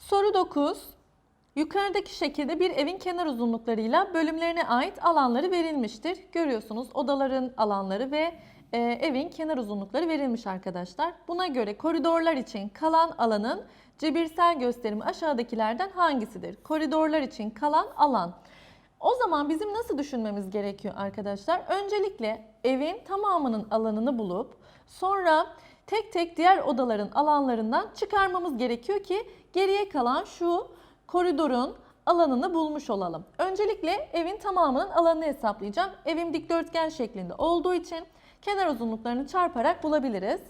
Soru 9. Yukarıdaki şekilde bir evin kenar uzunluklarıyla bölümlerine ait alanları verilmiştir. Görüyorsunuz odaların alanları ve e, evin kenar uzunlukları verilmiş arkadaşlar. Buna göre koridorlar için kalan alanın cebirsel gösterimi aşağıdakilerden hangisidir? Koridorlar için kalan alan. O zaman bizim nasıl düşünmemiz gerekiyor arkadaşlar? Öncelikle evin tamamının alanını bulup sonra tek tek diğer odaların alanlarından çıkarmamız gerekiyor ki geriye kalan şu koridorun alanını bulmuş olalım. Öncelikle evin tamamının alanını hesaplayacağım. Evim dikdörtgen şeklinde olduğu için kenar uzunluklarını çarparak bulabiliriz.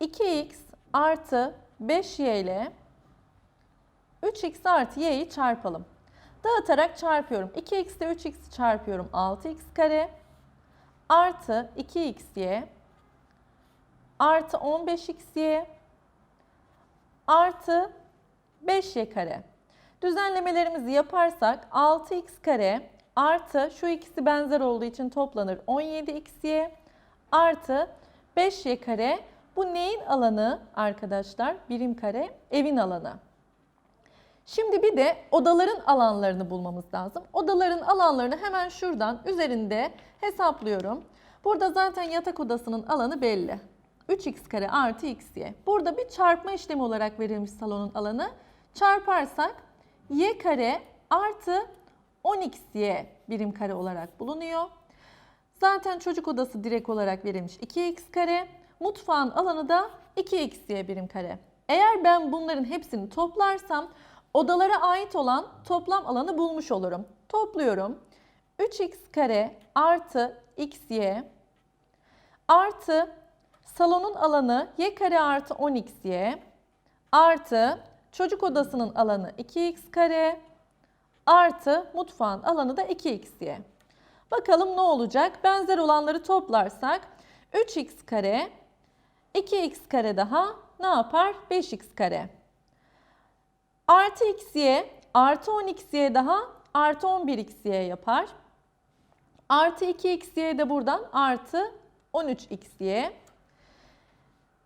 2x artı 5y ile 3x artı y'yi çarpalım. Dağıtarak çarpıyorum. 2x ile 3x çarpıyorum 6x kare artı 2xy artı 15xy artı 5y kare. Düzenlemelerimizi yaparsak 6x kare artı şu ikisi benzer olduğu için toplanır 17xy artı 5y kare. Bu neyin alanı arkadaşlar? Birim kare evin alanı. Şimdi bir de odaların alanlarını bulmamız lazım. Odaların alanlarını hemen şuradan üzerinde hesaplıyorum. Burada zaten yatak odasının alanı belli. 3x kare artı xy. Burada bir çarpma işlemi olarak verilmiş salonun alanı. Çarparsak y kare artı 10xy birim kare olarak bulunuyor. Zaten çocuk odası direkt olarak verilmiş 2x kare. Mutfağın alanı da 2xy birim kare. Eğer ben bunların hepsini toplarsam odalara ait olan toplam alanı bulmuş olurum. Topluyorum. 3x kare artı xy artı salonun alanı y kare artı 10xy artı çocuk odasının alanı 2x kare artı mutfağın alanı da 2xy. Bakalım ne olacak? Benzer olanları toplarsak 3x kare 2x kare daha ne yapar? 5x kare. Artı xy artı 10xy daha artı 11xy yapar. Artı 2xy de buradan artı 13xy.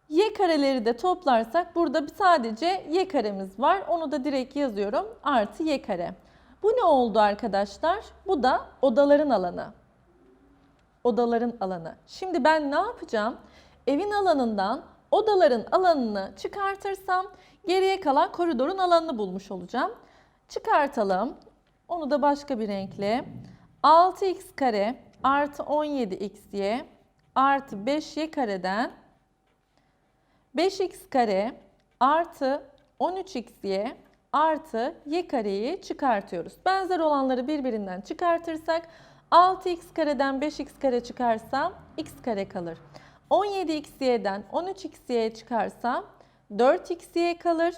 Y kareleri de toplarsak burada sadece y karemiz var. Onu da direkt yazıyorum. Artı y kare. Bu ne oldu arkadaşlar? Bu da odaların alanı. Odaların alanı. Şimdi ben ne yapacağım? Evin alanından odaların alanını çıkartırsam geriye kalan koridorun alanını bulmuş olacağım. Çıkartalım. Onu da başka bir renkle. 6x kare artı 17xy artı 5y kareden 5x kare artı 13xy artı y kareyi çıkartıyoruz. Benzer olanları birbirinden çıkartırsak 6x kareden 5x kare çıkarsam x kare kalır. 17xy'den 13xy'ye çıkarsam 4xy kalır.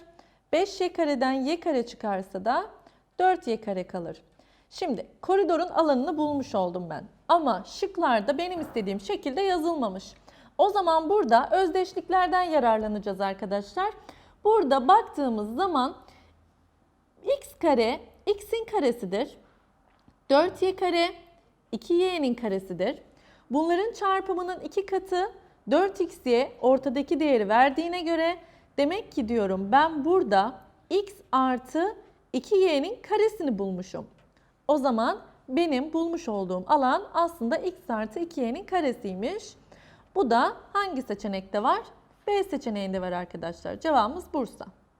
5y kareden y kare çıkarsa da 4y kare kalır. Şimdi koridorun alanını bulmuş oldum ben. Ama şıklarda benim istediğim şekilde yazılmamış. O zaman burada özdeşliklerden yararlanacağız arkadaşlar. Burada baktığımız zaman x kare x'in karesidir. 4y kare 2y'nin karesidir. Bunların çarpımının iki katı 4x'ye ortadaki değeri verdiğine göre demek ki diyorum ben burada x artı 2y'nin karesini bulmuşum. O zaman benim bulmuş olduğum alan aslında x artı 2y'nin karesiymiş. Bu da hangi seçenekte var? B seçeneğinde var arkadaşlar. Cevabımız Bursa.